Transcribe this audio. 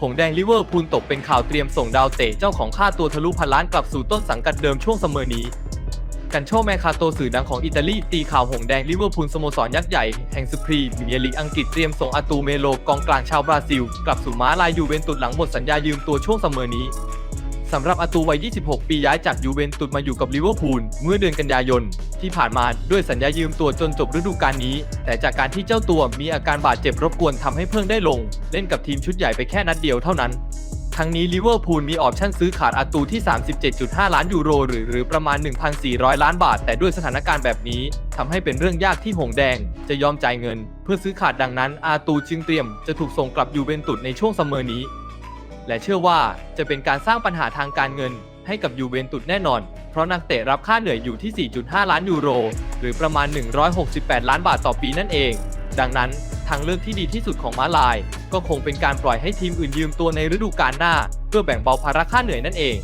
หงแดงลิเวอร์พูลตกเป็นข่าวเตรียมส่งดาวเตะเจ้าของค่าตัวทะลุพันล้านกลับสู่ต้นสังกัดเดิมช่วงเสมอนี้ กันโชแมคาโตสื่อดังของอิตาลีตีข่าวหงแดงลิเวอร์พูลสโมสรยักษ์ใหญ่แห่งสพรีเมียร์ลีกอังกฤษเตรียมส่งอาตูเมโลกองกลางชาวบราซิล กลับสู่ม้าลายยูเวนตุสหลังหมดสัญญายืมตัวช่วงเสมอนี้ สำหรับอาตูวัย 26 ปีย้ายจากยูเวนตุสมาอยู่กับลิเวอร์พูลเมื่อเดือนกันยายน ที่ผ่านมาด้วยสัญญายืมตัวจนจบฤดูกาลนี้ แต่จากการที่เจ้าตัวมีอาการบาดเจ็บรบกวนทำให้เพิ่งได้ลง เล่นกับทีมชุดใหญ่ไปแค่นัดเดียวเท่านั้น ทั้งนี้ลิเวอร์พูลมีออปชั่นซื้อขาดอาตูที่ 37.5 ล้านยูโรหรือหรือประมาณ 1,400 ล้านบาท แต่ด้วยสถานการณ์แบบนี้ทำให้เป็นเรื่องยากที่หงแดง จะยอมจ่ายเงิน เพื่อซื้อขาดดังนั้นอาตูจึงเตรียมจะถูกส่งกลับยูเวนตุสในช่วงเสมอนี้ และเชื่อว่าจะเป็นการสร้างปัญหาทางการเงิน ให้กับยูเวนตุสแน่นอน เพราะนักเตะรับค่าเหนื่อยอยู่ที่ 4.5 ล้านยูโร หรือประมาณ 168 ล้านบาทต่อปีนั่นเอง ดังนั้นทางเลือกที่ดีที่สุดของมาลาย ก็คงเป็นการปล่อยให้ทีมอื่นยืมตัวในฤดูกาลหน้า เพื่อแบ่งเบาภาระค่าเหนื่อยนั่นเอง